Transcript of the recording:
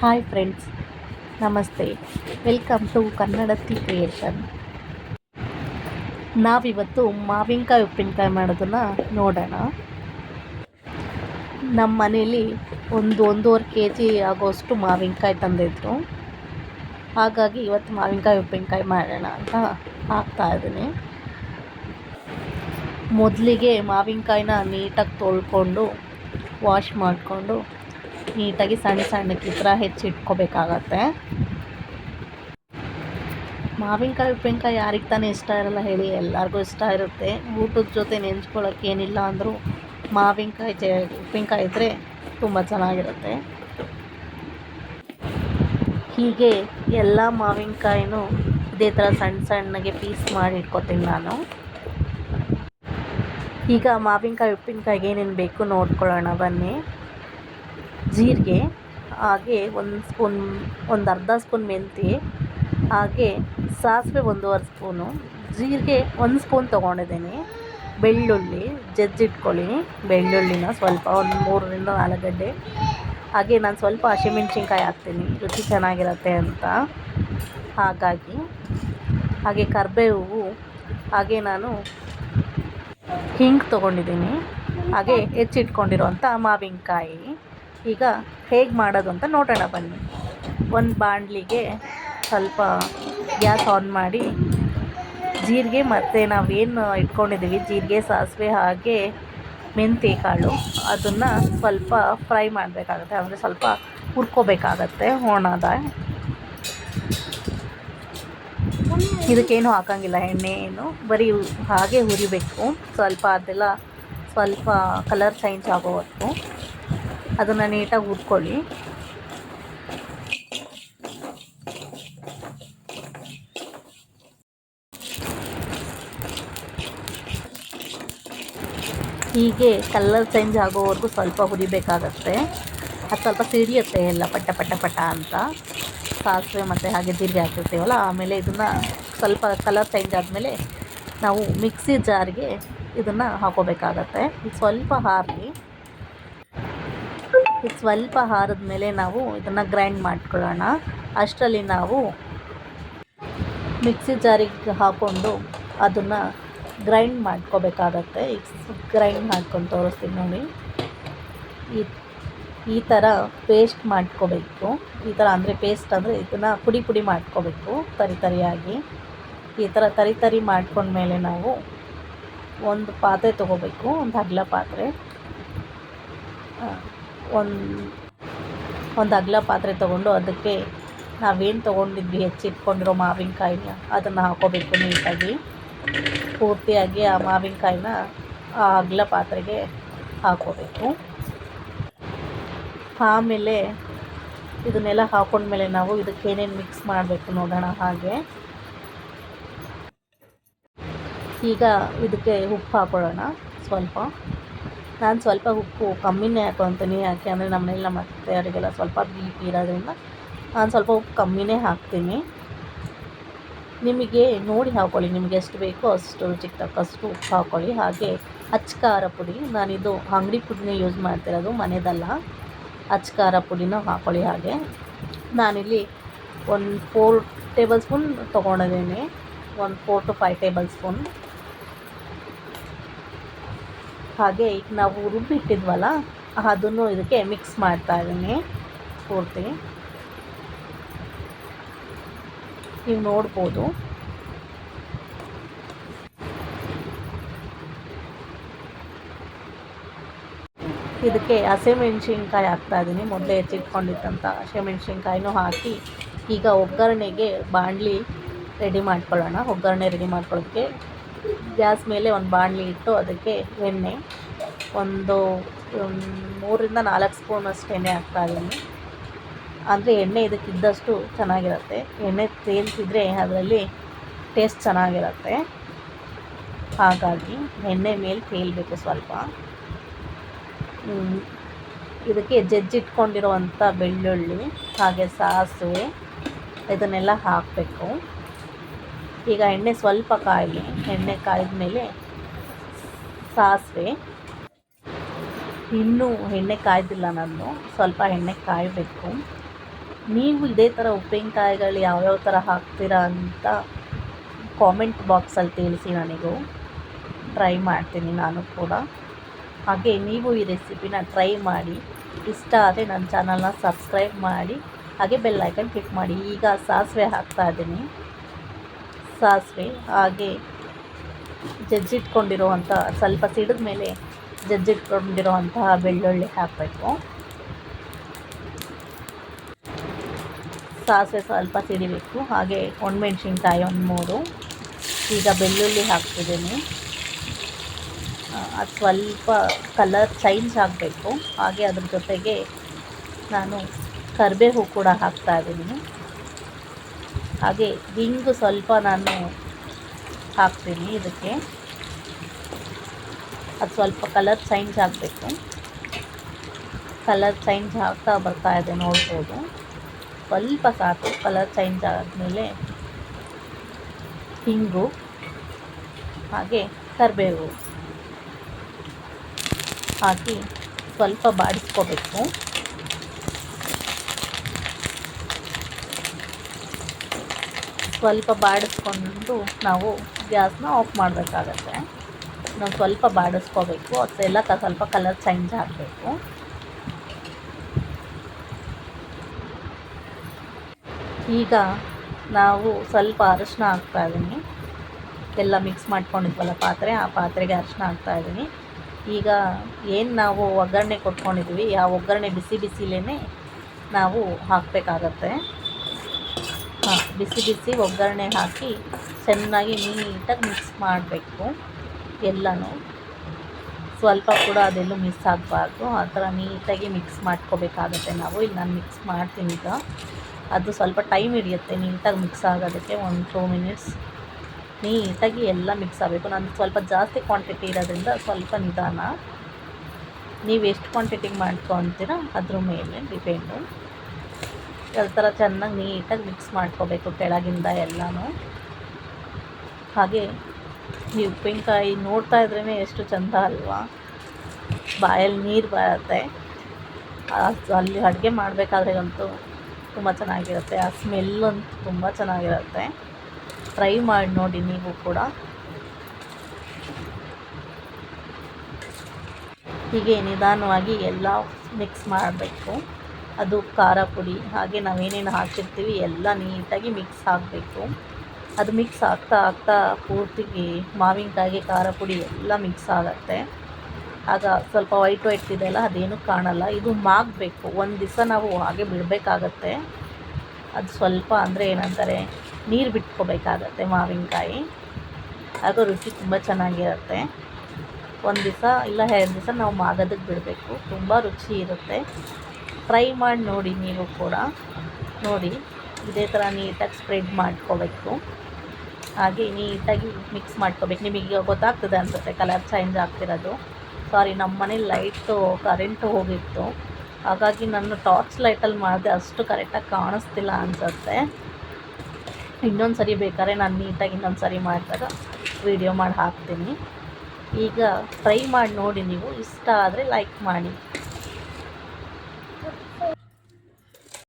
Hi friends, ನಮಸ್ತೆ. Welcome to Kannadathi creation. ನಾವಿವತ್ತು ಮಾವಿನಕಾಯಿ ಉಪ್ಪಿನಕಾಯಿ ಮಾಡೋದನ್ನು ನೋಡೋಣ. ನಮ್ಮ ಮನೇಲಿ ಒಂದು ಒಂದೂವರೆ ಕೆ ಜಿ ಆಗೋಷ್ಟು ಮಾವಿನಕಾಯಿ ತಂದಿದ್ರು. ಹಾಗಾಗಿ ಇವತ್ತು ಮಾವಿನಕಾಯಿ ಉಪ್ಪಿನಕಾಯಿ ಮಾಡೋಣ ಅಂತ ಹಾಕ್ತಾ ಇದ್ದೀನಿ. ಮೊದಲಿಗೆ ಮಾವಿನಕಾಯಿನ ನೀಟಾಗಿ ತೊಳ್ಕೊಂಡು, ವಾಶ್ ಮಾಡಿಕೊಂಡು ನೀಟಾಗಿ ಸಣ್ಣ ಸಣ್ಣಕ್ಕೆ ಈ ಥರ ಹೆಚ್ಚಿಟ್ಕೋಬೇಕಾಗತ್ತೆ ಮಾವಿನಕಾಯಿ, ಉಪ್ಪಿನಕಾಯಿ ಯಾರಿಗೆ ತಾನೇ ಇಷ್ಟ ಇರಲ್ಲ ಹೇಳಿ ಎಲ್ಲರಿಗೂ ಇಷ್ಟ ಇರುತ್ತೆ. ಊಟದ ಜೊತೆ ನೆಂಚ್ಕೊಳ್ಳೋಕೆ ಏನಿಲ್ಲ ಅಂದರೂ ಮಾವಿನಕಾಯಿ ಜ, ಉಪ್ಪಿನಕಾಯಿ ಇದ್ದರೆ ತುಂಬ ಚೆನ್ನಾಗಿರುತ್ತೆ. ಹೀಗೆ ಎಲ್ಲ ಮಾವಿನಕಾಯಿನೂ ಇದೇ ಥರ ಸಣ್ಣ ಸಣ್ಣಗೆ ಪೀಸ್ ಮಾಡಿ ಇಟ್ಕೊತೀನಿ ನಾನು. ಈಗ ಮಾವಿನಕಾಯಿ, ಉಪ್ಪಿನಕಾಯಿಗೆ ಏನೇನು ಬೇಕು ನೋಡ್ಕೊಳ್ಳೋಣ ಬನ್ನಿ. ಜೀರಿಗೆ, ಹಾಗೆ ಒಂದು ಸ್ಪೂನ್, ಒಂದು ಅರ್ಧ ಸ್ಪೂನ್ ಮೆಂತ್ಯ, ಹಾಗೆ ಸಾಸಿವೆ ಒಂದೂವರೆ ಸ್ಪೂನು. ಜೀರಿಗೆ ಒಂದು ಸ್ಪೂನ್ ತೊಗೊಂಡಿದ್ದೀನಿ. ಬೆಳ್ಳುಳ್ಳಿ, ಜಜ್ಜಿಟ್ಕೊಳ್ಳಿ. ಬೆಳ್ಳುಳ್ಳಿನ ಸ್ವಲ್ಪ ಒಂದು ಮೂರರಿಂದ ನಾಲ್ಕು ಗಡ್ಡೆ ಹಾಗೆ ನಾನು ಸ್ವಲ್ಪ ಹಸಿಮೆಣ್ಸಿನ್ಕಾಯಿ ಹಾಕ್ತೀನಿ. ರುಚಿ ಚೆನ್ನಾಗಿರುತ್ತೆ ಅಂತ. ಹಾಗಾಗಿ, ಹಾಗೆ ಕರಿಬೇವು, ಹಾಗೆ ನಾನು ಹಿಂಗೆ ತೊಗೊಂಡಿದ್ದೀನಿ. ಹಾಗೆ ಹೆಚ್ಚಿಟ್ಕೊಂಡಿರೋಂಥ ಮಾವಿನಕಾಯಿ. ಈಗ ಹೇಗೆ ಮಾಡೋದು ಅಂತ ನೋಡೋಣ ಬನ್ನಿ. ಒಂದು ಬಾಣಲಿಗೆ ಸ್ವಲ್ಪ ಗ್ಯಾಸ್ ಆನ್ ಮಾಡಿ, ಜೀರಿಗೆ ಮತ್ತು ನಾವೇನು ಇಟ್ಕೊಂಡಿದ್ದೀವಿ ಜೀರಿಗೆ, ಸಾಸಿವೆ ಹಾಗೆ ಮೆಂತ್ಯ ಕಾಳು, ಅದನ್ನು ಸ್ವಲ್ಪ ಫ್ರೈ ಮಾಡಬೇಕಾಗತ್ತೆ. ಅಂದರೆ ಸ್ವಲ್ಪ ಹುರ್ಕೋಬೇಕಾಗತ್ತೆ, ಒಣದ. ಇದಕ್ಕೇನು ಹಾಕೋಂಗಿಲ್ಲ, ಎಣ್ಣೆ ಏನು. ಬರೀ ಹಾಗೆ ಹುರಿಬೇಕು. ಸ್ವಲ್ಪ ಅದೆಲ್ಲ ಸ್ವಲ್ಪ ಕಲರ್ ಚೇಂಜ್ ಆಗೋವರೆಗೂ. ಅದನ್ನು ನೀಟಾಗಿ ಹುರ್ಕೊಳ್ಳಿ. ಹೀಗೆ ಕಲರ್ ಚೇಂಜ್ ಆಗೋವರೆಗೂ ಸ್ವಲ್ಪ ಹುರಿಬೇಕಾಗತ್ತೆ. ಅದು ಸ್ವಲ್ಪ ಸಿಡಿಯುತ್ತೆ ಎಲ್ಲ ಪಟ್ಟ ಪಟ್ಟ ಪಟ ಅಂತ. ಸಾಸಿವೆ ಮತ್ತು ಹಾಗೆ ಜೀರಿಗೆ ಹಾಕಿರ್ತೀವಲ್ಲ, ಆಮೇಲೆ ಇದನ್ನು ಸ್ವಲ್ಪ ಕಲರ್ ಚೇಂಜ್ ಆದಮೇಲೆ ನಾವು ಮಿಕ್ಸಿ ಜಾರ್ಗೆ ಇದನ್ನು ಹಾಕೋಬೇಕಾಗತ್ತೆ. ಸ್ವಲ್ಪ ಹಾರಲಿ. ಇದು ಸ್ವಲ್ಪ ಹಾರದ ಮೇಲೆ ನಾವು ಇದನ್ನು ಗ್ರೈಂಡ್ ಮಾಡ್ಕೊಳ್ಳೋಣ. ಅಷ್ಟರಲ್ಲಿ ನಾವು ಮಿಕ್ಸಿ ಜಾರಿಗೆ ಹಾಕ್ಕೊಂಡು ಅದನ್ನು ಗ್ರೈಂಡ್ ಮಾಡ್ಕೋಬೇಕಾಗತ್ತೆ. ಈಗ ಗ್ರೈಂಡ್ ಮಾಡ್ಕೊಂಡು ತೋರಿಸ್ತೀನಿ ನೋಡಿ. ಈ ಈ ಥರ ಪೇಸ್ಟ್ ಮಾಡ್ಕೋಬೇಕು. ಈ ಥರ ಅಂದರೆ ಪೇಸ್ಟ್ ಅಂದರೆ ಇದನ್ನು ಪುಡಿ ಪುಡಿ ಮಾಡ್ಕೋಬೇಕು ತರಿ ತರಿಯಾಗಿ. ಈ ಥರ ತರಿ ತರಿ ಮಾಡ್ಕೊಂಡ್ಮೇಲೆ ನಾವು ಒಂದು ಪಾತ್ರೆ ತೊಗೋಬೇಕು, ಒಂದು ಅಗಲ ಪಾತ್ರೆ. ಒಂದು ಒಂದು ಅಗಲ ಪಾತ್ರೆ ತೊಗೊಂಡು ಅದಕ್ಕೆ ನಾವೇನು ತೊಗೊಂಡಿದ್ವಿ ಹೆಚ್ಚಿಟ್ಕೊಂಡಿರೋ ಮಾವಿನಕಾಯಿನ ಅದನ್ನು ಹಾಕೋಬೇಕು ನೀಟಾಗಿ. ಪೂರ್ತಿಯಾಗಿ ಆ ಮಾವಿನಕಾಯಿನ ಆ ಅಗಲ ಪಾತ್ರೆಗೆ ಹಾಕೋಬೇಕು. ಆಮೇಲೆ ಇದನ್ನೆಲ್ಲ ಹಾಕೊಂಡ್ಮೇಲೆ ನಾವು ಇದಕ್ಕೆ ಏನೇನು ಮಿಕ್ಸ್ ಮಾಡಬೇಕು ನೋಡೋಣ ಹಾಗೆ. ಈಗ ಇದಕ್ಕೆ ಉಪ್ಪು ಹಾಕೊಳ್ಳೋಣ ಸ್ವಲ್ಪ. ನಾನು ಸ್ವಲ್ಪ ಉಪ್ಪು ಕಮ್ಮಿನೇ ಹಾಕೊತೀನಿ ಯಾಕೆ ಅಂದರೆ ನಮ್ಮ ಮನೇಲಿ ನಮ್ಮ ಅತ್ತೆಯವರಿಗೆಲ್ಲ ಸ್ವಲ್ಪ ಬಿ ಪಿ ಇರೋದ್ರಿಂದ ನಾನು ಸ್ವಲ್ಪ ಉಪ್ಪು ಕಮ್ಮಿನೇ ಹಾಕ್ತೀನಿ. ನಿಮಗೆ ನೋಡಿ ಹಾಕ್ಕೊಳ್ಳಿ ನಿಮಗೆ ಎಷ್ಟು ಬೇಕೋ ಅಷ್ಟು ರುಚಿಗೆ ತಕ್ಕಷ್ಟು ಉಪ್ಪು ಹಾಕ್ಕೊಳ್ಳಿ ಹಾಗೆ ಅಚ್ಚ ಖಾರ ಪುಡಿ, ನಾನಿದು ಅಂಗಡಿ ಪುಡಿನೇ ಯೂಸ್ ಮಾಡ್ತಿರೋದು, ಮನೆದಲ್ಲ. ಅಚ್ಚ ಖಾರ ಪುಡಿನೂ ಹಾಕ್ಕೊಳ್ಳಿ ಹಾಗೆ. ನಾನಿಲ್ಲಿ ಒಂದು ಫೋರ್ ಟೇಬಲ್ ಸ್ಪೂನ್ ತೊಗೊಂಡಿದ್ದೀನಿ. ಒಂದು four to five table spoon ಹಾಗೆ ಈಗ ನಾವು ರುಬ್ಬಿಟ್ಟಿದ್ವಲ್ಲ, ಅದನ್ನು ಇದಕ್ಕೆ ಮಿಕ್ಸ್ ಮಾಡ್ತಾ ಇದ್ದೀನಿ. ಪೂರ್ತಿ. ನೀವು ನೋಡ್ಬೋದು. ಇದಕ್ಕೆ ಹಸಿಮೆಣ್ಸಿನ್ಕಾಯಿ ಹಾಕ್ತಾಯಿದ್ದೀನಿ ಮೊದಲೇ ಹೆಚ್ಚಿಟ್ಕೊಂಡಿದ್ದಂಥ ಹಸಿಮೆಣ್ಸಿನ್ಕಾಯಿನೂ ಹಾಕಿ, ಈಗ ಒಗ್ಗರಣೆಗೆ ಬಾಣಲಿ ರೆಡಿ ಮಾಡ್ಕೊಳ್ಳೋಣ. ಒಗ್ಗರಣೆ ರೆಡಿ ಮಾಡ್ಕೊಳ್ಳೋಕ್ಕೆ ಗ್ಯಾಸ್ ಮೇಲೆ ಒಂದು ಬಾಣಲಿ ಇಟ್ಟು ಅದಕ್ಕೆ ಎಣ್ಣೆ ಒಂದು ಮೂರರಿಂದ ನಾಲ್ಕು ಸ್ಪೂನ್ ಅಷ್ಟು ಎಣ್ಣೆ ಹಾಕ್ತಾಯಿದ್ದೀನಿ ಅಂದರೆ ಎಣ್ಣೆ ಇದಕ್ಕಿದ್ದಷ್ಟು ಚೆನ್ನಾಗಿರುತ್ತೆ. ಎಣ್ಣೆ ತೇಲ್ತಿದ್ರೆ ಅದರಲ್ಲಿ ಟೇಸ್ಟ್ ಚೆನ್ನಾಗಿರುತ್ತೆ. ಹಾಗಾಗಿ ಎಣ್ಣೆ ಮೇಲೆ ತೇಲ್ಬೇಕು ಸ್ವಲ್ಪ. ಇದಕ್ಕೆ ಜಜ್ಜಿಟ್ಕೊಂಡಿರುವಂಥ ಬೆಳ್ಳುಳ್ಳಿ, ಹಾಗೆ ಸಾಸಿವೆ, ಇದನ್ನೆಲ್ಲ ಹಾಕಬೇಕು. ಈಗ ಎಣ್ಣೆ ಸ್ವಲ್ಪ ಕಾಯಲಿ. ಎಣ್ಣೆ ಕಾಯ್ದ ಮೇಲೆ ಸಾಸಿವೆ ಇನ್ನೂ ಎಣ್ಣೆ ಕಾಯ್ದಿಲ್ಲ ನಾನು. ಸ್ವಲ್ಪ ಎಣ್ಣೆ ಕಾಯಬೇಕು. ನೀವು ಇದೇ ಥರ ಉಪ್ಪಿನಕಾಯಿಗಳು ಯಾವ್ಯಾವ ಥರ ಹಾಕ್ತೀರಾ ಅಂತ ಕಾಮೆಂಟ್ ಬಾಕ್ಸಲ್ಲಿ ತಿಳಿಸಿ ನನಗೂ. ಟ್ರೈ ಮಾಡ್ತೀನಿ ನಾನು ಕೂಡ. ಹಾಗೆ ನೀವು ಈ ರೆಸಿಪಿನ ಟ್ರೈ ಮಾಡಿ. ಇಷ್ಟ ಆದರೆ ನನ್ನ ಚಾನಲ್ನ ಸಬ್ಸ್ಕ್ರೈಬ್ ಮಾಡಿ. ಹಾಗೆ ಬೆಲ್ ಐಕನ್ ಕ್ಲಿಕ್ ಮಾಡಿ. ಈಗ ಸಾಸಿವೆ ಹಾಕ್ತಾ ಇದ್ದೀನಿ. ಸಾಸಿವೆ ಹಾಗೆ ಜಜ್ಜಿಟ್ಕೊಂಡಿರುವಂಥ ಸ್ವಲ್ಪ ಸಿಡಿದ ಮೇಲೆ ಜಜ್ಜಿಟ್ಕೊಂಡಿರುವಂತಹ ಬೆಳ್ಳುಳ್ಳಿ ಹಾಕಬೇಕು. ಸಾಸಿವೆ ಸ್ವಲ್ಪ ಸಿಡಿಬೇಕು, ಹಾಗೆ ಒಣಮೆಣ್ಸಿನ್ಕಾಯಿ ಒಂದು ಮೂರು. ಈಗ ಬೆಳ್ಳುಳ್ಳಿ ಹಾಕ್ತಿದ್ದೀನಿ. ಅದು ಸ್ವಲ್ಪ ಕಲರ್ ಚೇಂಜ್ ಆಗಬೇಕು. ಹಾಗೆ ಅದ್ರ ಜೊತೆಗೆ ನಾನು ಕರಿಬೇವು ಕೂಡ ಹಾಕ್ತಾ ಇದ್ದೀನಿ. ಹಾಗೆ ಹಿಂಗು ಸ್ವಲ್ಪ ನಾನು ಹಾಕ್ತೀನಿ ಇದಕ್ಕೆ. ಅದು ಸ್ವಲ್ಪ ಕಲರ್ ಚೇಂಜ್ ಆಗಬೇಕು. ಕಲರ್ ಚೇಂಜ್ ಆಗ್ತಾ ಬರ್ತಾ ಇದೆ, ನೋಡ್ಬೋದು. ಸ್ವಲ್ಪ ಸಾಕು, ಕಲರ್ ಚೇಂಜ್ ಆದಮೇಲೆ ಹಿಂಗು, ಹಾಗೆ ಕರಿಬೇವು ಹಾಕಿ ಸ್ವಲ್ಪ ಬಾಡಿಸ್ಕೋಬೇಕು. ಸ್ವಲ್ಪ ಬಾಡಿಸ್ಕೊಂಡು ನಾವು ಗ್ಯಾಸ್ನ ಆಫ್ ಮಾಡಬೇಕಾಗತ್ತೆ. ನಾವು ಸ್ವಲ್ಪ ಬಾಡಿಸ್ಕೋಬೇಕು. ಅದೆಲ್ಲ ಸ್ವಲ್ಪ ಕಲರ್ ಚೇಂಜ್ ಆಗಬೇಕು. ಈಗ ನಾವು ಸ್ವಲ್ಪ ಅರಶಿನ ಹಾಕ್ತಾಯಿದ್ದೀನಿ ಎಲ್ಲ ಮಿಕ್ಸ್ ಮಾಡ್ಕೊಂಡಿದ್ವಲ್ಲ ಪಾತ್ರೆ, ಆ ಪಾತ್ರೆಗೆ ಅರಶಿನ ಹಾಕ್ತಾಯಿದ್ದೀನಿ ಈಗ ಏನು ನಾವು ಒಗ್ಗರಣೆ ಕೊಟ್ಕೊಂಡಿದ್ವಿ ಆ ಒಗ್ಗರಣೆ ಬಿಸಿ ಬಿಸಿಲೇ ನಾವು ಹಾಕಬೇಕಾಗತ್ತೆ. ಹಾಂ, ಬಿಸಿ ಬಿಸಿ ಒಗ್ಗರಣೆ ಹಾಕಿ ಚೆನ್ನಾಗಿ ನೀಟಾಗಿ ಮಿಕ್ಸ್ ಮಾಡಬೇಕು. ಎಲ್ಲನೂ ಸ್ವಲ್ಪ ಕೂಡ ಅದೆಲ್ಲೂ ಮಿಸ್ ಆಗಬಾರ್ದು. ಆ ಥರ ನೀಟಾಗಿ ಮಿಕ್ಸ್ ಮಾಡ್ಕೋಬೇಕಾಗತ್ತೆ ನಾವು. ಇಲ್ಲಿ ನಾನು ಮಿಕ್ಸ್ ಮಾಡ್ತೀನಿ ಈಗ. ಅದು ಸ್ವಲ್ಪ ಟೈಮ್ ಹಿಡಿಯುತ್ತೆ ನೀಟಾಗಿ ಮಿಕ್ಸ್ ಆಗೋದಕ್ಕೆ ಒಂದು ಟೂ ಮಿನಿಟ್ಸ್ ನೀಟಾಗಿ ಎಲ್ಲ ಮಿಕ್ಸ್ ಆಗಬೇಕು. ನಾನು ಸ್ವಲ್ಪ ಜಾಸ್ತಿ ಕ್ವಾಂಟಿಟಿ ಇರೋದ್ರಿಂದ ಸ್ವಲ್ಪ ನಿಧಾನ. ನೀವು ಎಷ್ಟು ಕ್ವಾಂಟಿಟಿಗೆ ಮಾಡ್ಕೊತೀರ ಅದ್ರ ಮೇಲೆ ಡಿಪೆಂಡು ಎಲ್ಲ ಥರ ಚೆನ್ನಾಗಿ ನೀಟಾಗಿ ಮಿಕ್ಸ್ ಮಾಡ್ಕೋಬೇಕು ಕೆಳಗಿಂದ ಎಲ್ಲನೂ. ಹಾಗೆ ಈ ಉಪ್ಪಿನಕಾಯಿ ನೋಡ್ತಾ ಇದ್ರೇ ಎಷ್ಟು ಚಂದ ಅಲ್ವಾ? ಬಾಯಲ್ಲಿ ನೀರು ಬರುತ್ತೆ. ಅಲ್ಲಿ ಅಡುಗೆ ಮಾಡಬೇಕಾದ್ರೆ ಅಂತೂ ತುಂಬ ಚೆನ್ನಾಗಿರುತ್ತೆ. ಆ ಸ್ಮೆಲ್ಲಂತೂ ತುಂಬ ಚೆನ್ನಾಗಿರುತ್ತೆ. ಟ್ರೈ ಮಾಡಿ ನೋಡಿ ನೀವು ಕೂಡ. ಹೀಗೆ ನಿಧಾನವಾಗಿ ಎಲ್ಲ ಮಿಕ್ಸ್ ಮಾಡಬೇಕು. ಅದು ಖಾರ ಪುಡಿ, ಹಾಗೆ ನಾವೇನೇನು ಹಾಕಿರ್ತೀವಿ ಎಲ್ಲ ನೀಟಾಗಿ ಮಿಕ್ಸ್ ಆಗಬೇಕು. ಅದು ಮಿಕ್ಸ್ ಆಗ್ತಾ ಆಗ್ತಾ ಪೂರ್ತಿಗೆ ಮಾವಿನಕಾಯಿಗೆ ಖಾರ ಪುಡಿ ಎಲ್ಲ ಮಿಕ್ಸ್ ಆಗುತ್ತೆ. ಆಗ ಸ್ವಲ್ಪ ವೈಟ್ ವೈಟ್ ಇದೆಯಲ್ಲ ಅದೇನು ಕಾಣಲ್ಲ. ಇದು ಮಾಗಬೇಕು. ಒಂದು ದಿವಸ ನಾವು ಹಾಗೆ ಬಿಡಬೇಕಾಗತ್ತೆ. ಅದು ಸ್ವಲ್ಪ ಅಂದರೆ ಏನಂತಾರೆ, ನೀರು ಬಿಟ್ಕೋಬೇಕಾಗತ್ತೆ ಮಾವಿನಕಾಯಿ. ಆಗ ರುಚಿ ತುಂಬ ಚೆನ್ನಾಗಿರುತ್ತೆ. ಒಂದು ದಿವಸ ಇಲ್ಲ ಎರಡು ದಿವಸ ನಾವು ಮಾಗೋದಕ್ಕೆ ಬಿಡಬೇಕು. ತುಂಬ ರುಚಿ ಇರುತ್ತೆ. ಫ್ರೈ ಮಾಡಿ ನೋಡಿ ನೀವು ಕೂಡ. ನೋಡಿ, ಇದೇ ಥರ ನೀಟಾಗಿ ಸ್ಪ್ರೆಡ್ ಮಾಡ್ಕೋಬೇಕು. ಹಾಗೆ ನೀಟಾಗಿ ಮಿಕ್ಸ್ ಮಾಡ್ಕೋಬೇಕು. ನಿಮಗೆ ಗೊತ್ತಾಗ್ತದೆ ಅನಿಸುತ್ತೆ ಕಲರ್ ಚೇಂಜ್ ಆಗ್ತಿರೋದು. ಸಾರಿ ನಮ್ಮ ಮನೇಲಿ ಲೈಟು ಕರೆಂಟು ಹೋಗಿತ್ತು. ಹಾಗಾಗಿ ನಾನು ಟಾರ್ಚ್ ಲೈಟಲ್ಲಿ ಮಾಡಿದೆ ಅಷ್ಟು ಕರೆಕ್ಟಾಗಿ ಕಾಣಿಸ್ತಿಲ್ಲ ಅನಿಸುತ್ತೆ. ಇನ್ನೊಂದು ಸರಿ ಬೇಕಾದ್ರೆ ನಾನು ನೀಟಾಗಿ ಇನ್ನೊಂದು ಸರಿ ಮಾಡಿದಾಗ ವೀಡಿಯೋ ಮಾಡಿ ಹಾಕ್ತೀನಿ. ಈಗ ಟ್ರೈ ಮಾಡಿ ನೋಡಿ ನೀವು. ಇಷ್ಟ ಆದರೆ ಲೈಕ್ ಮಾಡಿ.